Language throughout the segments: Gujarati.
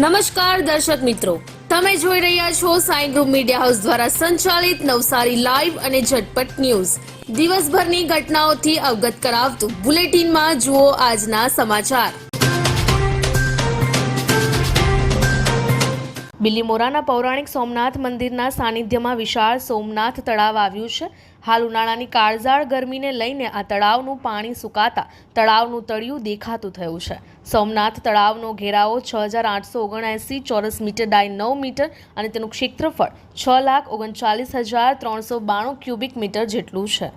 નમસ્કાર દર્શક મિત્રો. તમે જોઈ રહ્યા છો સાઈ ગ્રુપ મીડિયા હાઉસ દ્વારા સંચાલિત નવસારી લાઈવ અને ઝટપટ ન્યૂઝ. દિવસભરની ઘટનાઓથી અવગત કરાવતું બુલેટિનમાં જુઓ આજના સમાચાર. બિલીમોરાના પૌરાણિક સોમનાથ મંદિરના સાનિધ્યમાં વિશાળ સોમનાથ તળાવ આવ્યું છે. હાલ ઉનાળાની કાળઝાળ ગરમીને લઈને આ તળાવનું પાણી સુકાતા તળાવનું તળિયું દેખાતું થયું છે. સોમનાથ તળાવનો ઘેરાવો છ હજાર આઠસો ઓગણએંસી ચોરસ મીટર ડાય નવ મીટર અને તેનું ક્ષેત્રફળ છ લાખ ઓગણચાલીસ હજાર ત્રણસો બાણું ક્યુબિક મીટર જેટલું છે.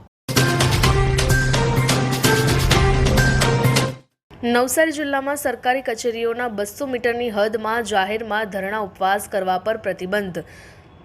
નવસારી જિલ્લામાં સરકારી કચેરીઓના બસો મીટરની હદમાં જાહેરમાં ધરણા ઉપવાસ કરવા પર પ્રતિબંધ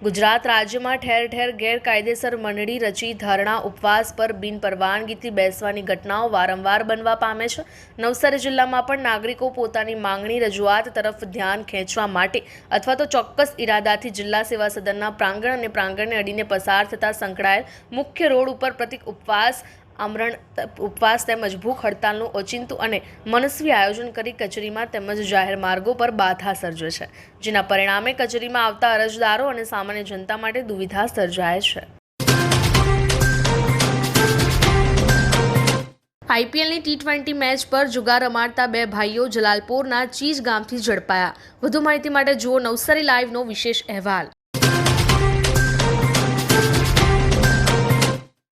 ગુજરાત રાજ્યમાં ઠેર ઠેર ગેરકાયદેસર મંડળી રચી ધરણા ઉપવાસ પર બિનપરવાનગીથી બેસવાની ઘટનાઓ વારંવાર બનવા પામે છે. નવસારી જિલ્લામાં પણ નાગરિકો પોતાની માંગણી રજૂઆત તરફ ધ્યાન ખેંચવા માટે અથવા તો ચોક્કસ ઈરાદાથી જિલ્લા સેવા સદનના પ્રાંગણ અને પ્રાંગણને અડીને પસાર થતા સંકળાયેલ મુખ્ય રોડ ઉપર પ્રતિક ઉપવાસ આમરણ ઉપવાસ તેમજ ભૂખ હડતાલનું ઓચિંતું અને મનસ્વી આયોજન કરી કચેરીમાં તેમજ જાહેર માર્ગો પર બાધા સર્જે છે, જેના પરિણામે કચેરીમાં આવતા અરજદારો અને સામાન્ય જનતા માટે દુવિધા સર્જાય છે. આઈપીએલની ટી ટ્વેન્ટી મેચ પર જુગાર રમાડતા બે ભાઈઓ જલાલપોરના ચીજ ગામથી ઝડપાયા. વધુ માહિતી માટે જુઓ નવસારી લાઈવનો વિશેષ અહેવાલ.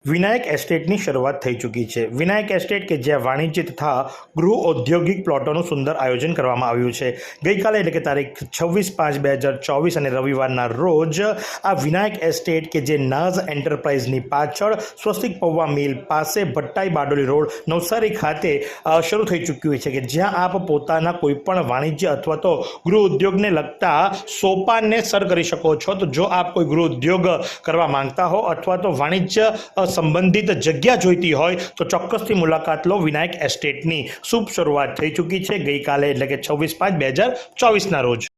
વિનાયક એસ્ટેટની શરૂઆત થઈ ચૂકી છે. વિનાયક એસ્ટેટ કે જ્યાં વાણિજ્ય તથા ગૃહ ઔદ્યોગિક પ્લોટોનું સુંદર આયોજન કરવામાં આવ્યું છે. ગઈકાલે એટલે કે તારીખ છવ્વીસ પાંચ બે હજાર ચોવીસ અને રવિવારના રોજ આ વિનાયક એસ્ટેટ કે જે નાઝ એન્ટરપ્રાઇઝની પાછળ સ્વસ્તિક પૌવા મિલ પાસે ભટ્ટાઈ બારડોલી રોડ, નવસારી ખાતે શરૂ થઈ ચૂક્યું છે કે જ્યાં આપ પોતાના કોઈપણ વાણિજ્ય અથવા તો ગૃહ ઉદ્યોગને લગતા સોપાનને સર કરી શકો છો. તો જો આપ કોઈ ગૃહ ઉદ્યોગ કરવા માંગતા હો અથવા તો વાણિજ્ય સંબંધિત જગ્યા જોઈતી હોય તો ચોક્કસથી મુલાકાત લો વિનાયક એસ્ટેટની. શુભ શરૂઆત થઈ ચૂકી છે ગઈકાલે એટલે કે છવ્વીસ પાંચ બે હજાર ચોવીસના રોજ.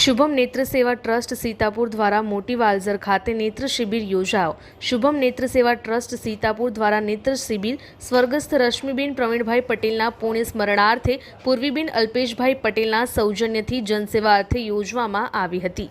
શુભમ નેત્ર સેવા ટ્રસ્ટ સીતાપુર દ્વારા મોટી વાલઝર ખાતે નેત્ર શિબિર યોજાયો શુભમ નેત્ર સેવા ટ્રસ્ટ સીતાપુર દ્વારા નેત્ર શિબિર સ્વર્ગસ્થ રશ્મિબેન પ્રવીણભાઈ પટેલના પુણ્ય સ્મરણાર્થે પૂર્વીબેન અલ્પેશભાઈ પટેલના સૌજન્યથી જનસેવા અર્થે યોજવામાં આવી હતી.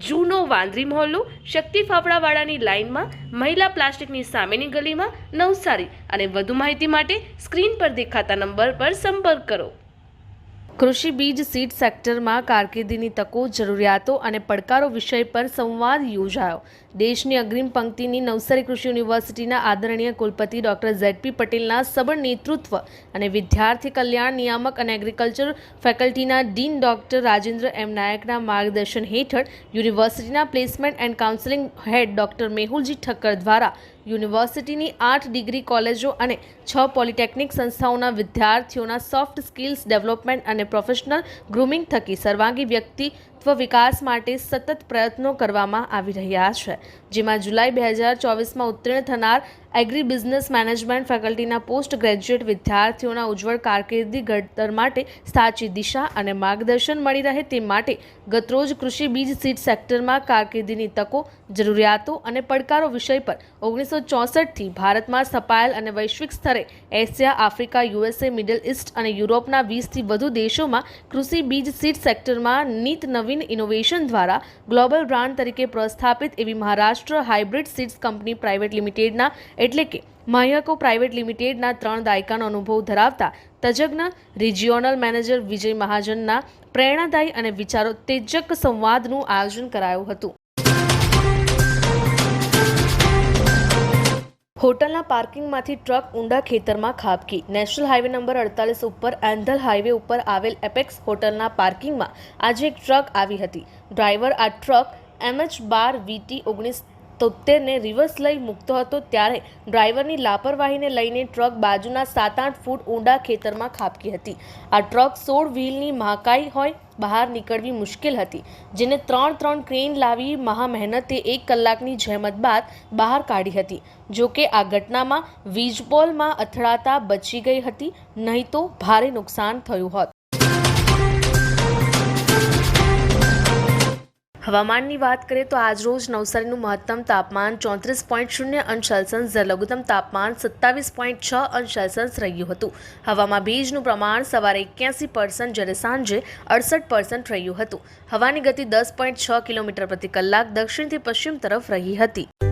જૂનો વાંદરી મહોલ્લો શક્તિ ફાફડાવાળાની લાઇનમાં, મહિલા પ્લાસ્ટિકની સામેની ગલીમાં નવસારી અને વધુ માહિતી માટે સ્ક્રીન પર દેખાતા નંબર પર સંપર્ક કરો. કૃષિ બીજ સીડ સેક્ટરમાં કારકિર્દીની તકો, જરૂરિયાતો અને પડકારો વિષય પર સંવાદ યોજાયો. દેશની અગ્રિમ પંક્તિની નવસારી કૃષિ યુનિવર્સિટીના આદરણીય કુલપતિ ડોક્ટર ઝેડપી પટેલના સબળ નેતૃત્વ અને વિદ્યાર્થી કલ્યાણ નિયામક અને એગ્રીકલ્ચર ફેકલ્ટીના ડીન ડોક્ટર રાજેન્દ્ર એમ નાયકના માર્ગદર્શન હેઠળ યુનિવર્સિટીના placement and counselling head doctor મેહુલજી Thakkar દ્વારા યુનિવર્સિટીની આઠ ડિગ્રી કોલેજો અને છ પોલિટેકનિક સંસ્થાઓના વિદ્યાર્થીઓના સોફ્ટ સ્કિલ્સ ડેવલપમેન્ટ અને પ્રોફેશનલ ગ્રુમિંગ થકી સર્વાંગી વ્યક્તિત્વ વિકાસ માટે સતત પ્રયત્નો કરવામાં આવી રહ્યા છે, જેમાં જુલાઈ બે હજાર ચોવીસમાં ઉત્તીર્ણ થનાર એગ્રી બિઝનેસ મેનેજમેન્ટ ફેકલ્ટીના પોસ્ટ ગ્રેજ્યુએટ વિદ્યાર્થીઓના ઉજ્જવળ કારકિર્દી ઘડતર માટે સાચી દિશા અને માર્ગદર્શન મળી રહે તે માટે ગતરોજ કૃષિ બીજ સીડ સેક્ટરમાં કારકિર્દીની તકો, જરૂરિયાતો અને પડકારો વિષય પર ઓગણીસો ચોસઠથી ભારતમાં સ્થપાયેલ અને વૈશ્વિક સ્તરે Asia, Africa, USA, Middle East અને યુરોપના વીસથી વધુ દેશોમાં કૃષિ બીજ સીડ સેક્ટરમાં નીત નવીન ઇનોવેશન દ્વારા ગ્લોબલ બ્રાન્ડ તરીકે પ્રસ્થાપિત એવી Maharashtra hybrid seeds company private લિમિટેડના એટલે કે માહ્યકો પ્રાઇવેટ લિમિટેડના ત્રણ દાયકાનો અનુભવ ધરાવતા તજજ્ઞ રિજિયોનલ મેનેજર વિજય મહાજનના પ્રેરણાદાયી અને વિચારો તેજક સંવાદનું આયોજન કરાયું હતું. હોટલના પાર્કિંગમાંથી ટ્રક ઊંડા ખેતરમાં ખાબકી. નેશનલ હાઈવે નંબર અડતાલીસ ઉપર એન્ધલ હાઈવે ઉપર આવેલ એપેક્સ હોટલના પાર્કિંગમાં આજે એક ટ્રક આવી હતી. ડ્રાઈવર આ ટ્રક એમએચ બાર વીટી ઓગણીસ તોતેરને રિવર્સ લઈ મૂકતો હતો ત્યારે ડ્રાઈવરની લાપરવાહીને લઈને ટ્રક બાજુના સાત આઠ ફૂટ ઊંડા ખેતરમાં ખાબકી હતી. આ ટ્રક સોળ વ્હીલની મહાકાઈ હોય બહાર નીકળવી મુશ્કેલ હતી, જેને ત્રણ ત્રણ ક્રેન લાવી મહા મહેનતે એક કલાકની જહેમત બાદ બહાર કાઢી હતી. જો કે આ ઘટનામાં વીજપોલમાં અથડાતા બચી ગઈ હતી, નહીં તો ભારે નુકસાન થયું હોત. હવામાનની વાત કરીએ તો આજરોજ નવસારીનું મહત્તમ તાપમાન ચોત્રીસ પોઈન્ટ શૂન્ય અંશ સેલ્સિયસ જ્યારે લઘુત્તમ તાપમાન સત્તાવીસ પોઈન્ટ છ અંશ સેલ્સિયસ રહ્યું હતું. હવામાં ભેજનું પ્રમાણ સવારે એક્યાસી પર્સન્ટ જ્યારે સાંજે અડસઠ પર્સન્ટ રહ્યું હતું. હવાની ગતિ દસ પોઈન્ટ છ કિલોમીટર પ્રતિ કલાક દક્ષિણથી પશ્ચિમ તરફ રહી હતી.